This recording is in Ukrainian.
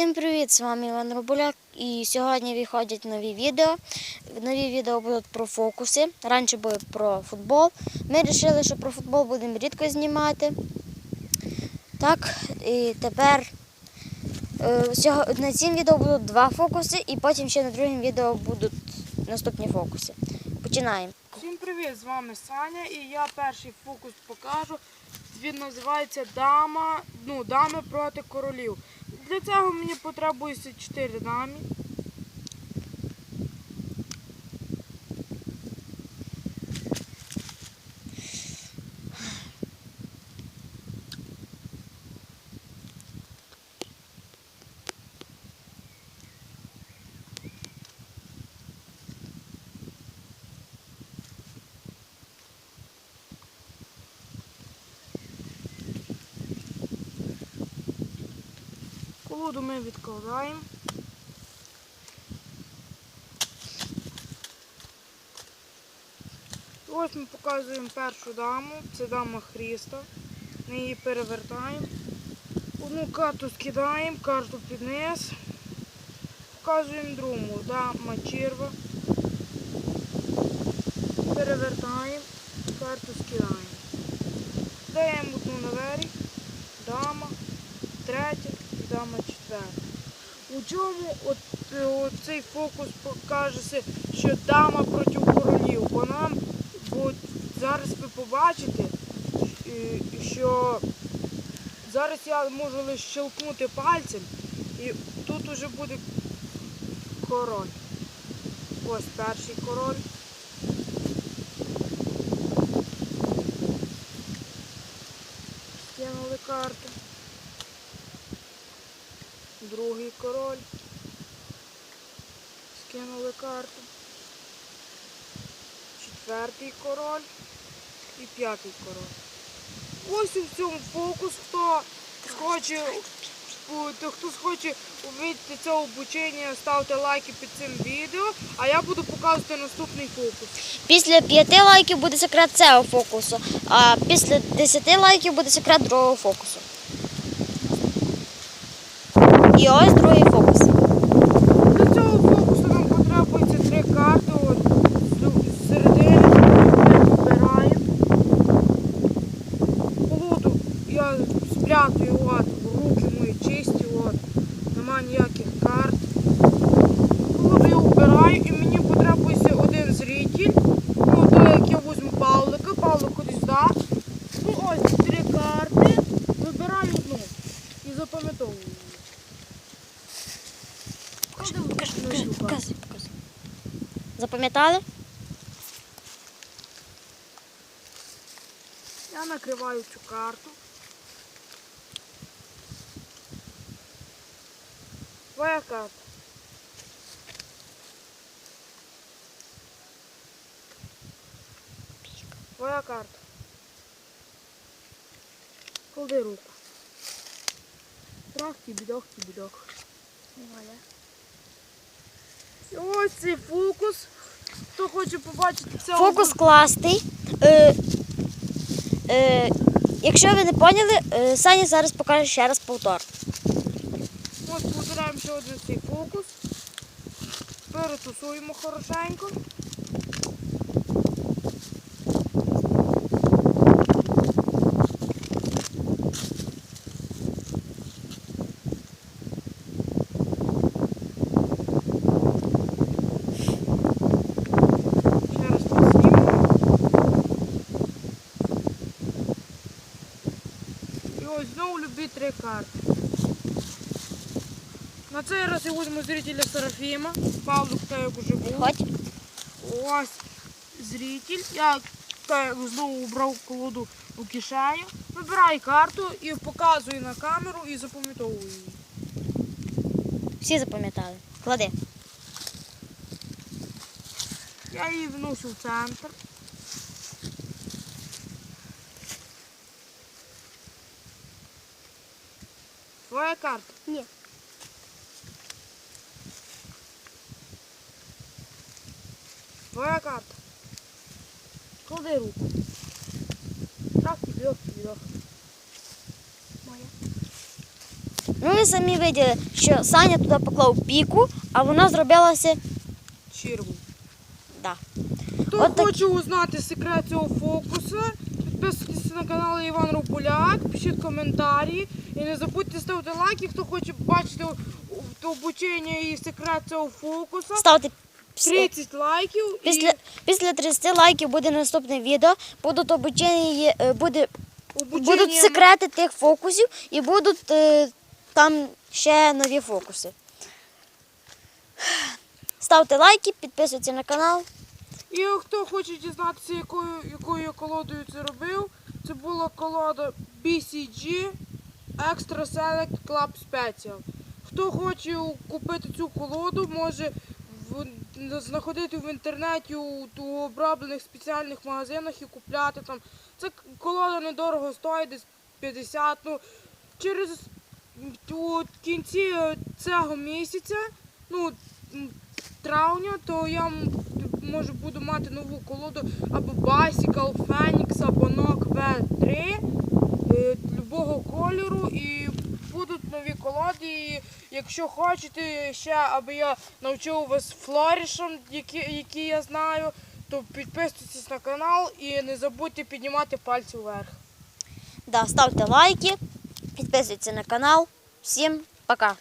Всім привіт! З вами Іван Робуляк і сьогодні виходять нові відео. Нові відео будуть про фокуси. Раніше були про футбол. Ми вирішили, що про футбол будемо рідко знімати. Так, і тепер е, на цім відео будуть два фокуси, і потім ще на другому відео будуть наступні фокуси. Починаємо. Всім привіт! З вами Саня і я перший фокус покажу. Він називається Дама, ну, Дами проти королів. Для цього мені потребується 4 дамі. Колоду ми відкладаємо. Ось ми показуємо першу даму. Це дама Хріста. Ми її перевертаємо. Одну карту скидаємо, карту під низ. Показуємо другу. Дама черва. Перевертаємо, карту скидаємо. Даємо одну наверх. Дама третя дама четверта. У чому от, е, от цей фокус покажеться, що дама проти королів? Бо нам бо зараз ви побачите, е, що зараз я можу лише щелкнути пальцем і тут уже буде король. Ось перший король. Скинули карту другий король. Скинули карту. Четвертий король і п'ятий король. Ось у цьому фокус, хто схоче, то хто схоче увидіти це обучення, ставте лайки під цим відео, а я буду показувати наступний фокус. Після 5 лайків буде секрет цього фокусу, а після 10 лайків буде секрет другого фокусу. І ось другий фокус. Для цього фокусу нам потребується три карти. От з- з середини ми вибираємо. Колоду я спрятую от, руки мої чисті, от, нема ніяких карт. Колоду я вбираю і мені потребується один зритель. Ну, то як я візьму Павлика, Павлик кудись да. Ну ось три карти. Вибираю одну і запам'ятовую. її. Покажи, Кладу покажи, на покажи, цю карту. показуй, показуй. Запам'ятали? Я накриваю цю карту. Твоя карта. Твоя карта. Клади руку. Трахті, бідохті, бідох. І ось цей фокус. Хто хоче побачити це Фокус класний. Е, е, якщо ви не поняли, е, Саня зараз покаже ще раз повтор. Ось повторяємо ще один цей фокус. Перетусуємо хорошенько. Ще раз поснімемо. І ось любі три карти. На цей раз я візьму зрителя Серафіма. Павлик так як уже був. Ось зритель. Я так як знову убрав колоду у кишеню. Вибираю карту і показую на камеру і запам'ятовую її. Всі запам'ятали. Клади. Я її вношу в центр. Твоя карта. Ні. Твоя карта. Клади руку. Так, підох, підох. Моя. Ну ви самі виділи, що Саня туди поклав піку, а вона зробилася. Чірву. Да. Хто От так- хоче узнати секрет цього фокусу, підписуйтесь на канал Іван Рубуляк, пишіть коментарі. І не забудьте ставити лайки, хто хоче бачити обучення і секрет цього фокусу. Ставте після, 30 лайків після, і після 30 лайків буде наступне відео. Будуть обучення, е, буде, обучення будуть секрети тих фокусів і будуть е, там ще нові фокуси. Ставте лайки, підписуйтесь на канал. І хто хоче дізнатися, якою, якою колодою це робив, це була колода BCG Extra Select Club Special. Хто хоче купити цю колоду, може в, знаходити в інтернеті у, у оброблених спеціальних магазинах і купляти там. Це колода недорого стоїть, десь 50. Ну, через у кінці цього місяця, ну, травня, то я може буду мати нову колоду або Bicycle, Phoenix, або Nock V3 е, любого кольору і будуть нові колоди. І якщо хочете ще, аби я навчив вас флорішам, які, які я знаю, то підписуйтесь на канал і не забудьте піднімати пальці вверх. Да, ставте лайки, підписуйтесь на канал. Всім пока!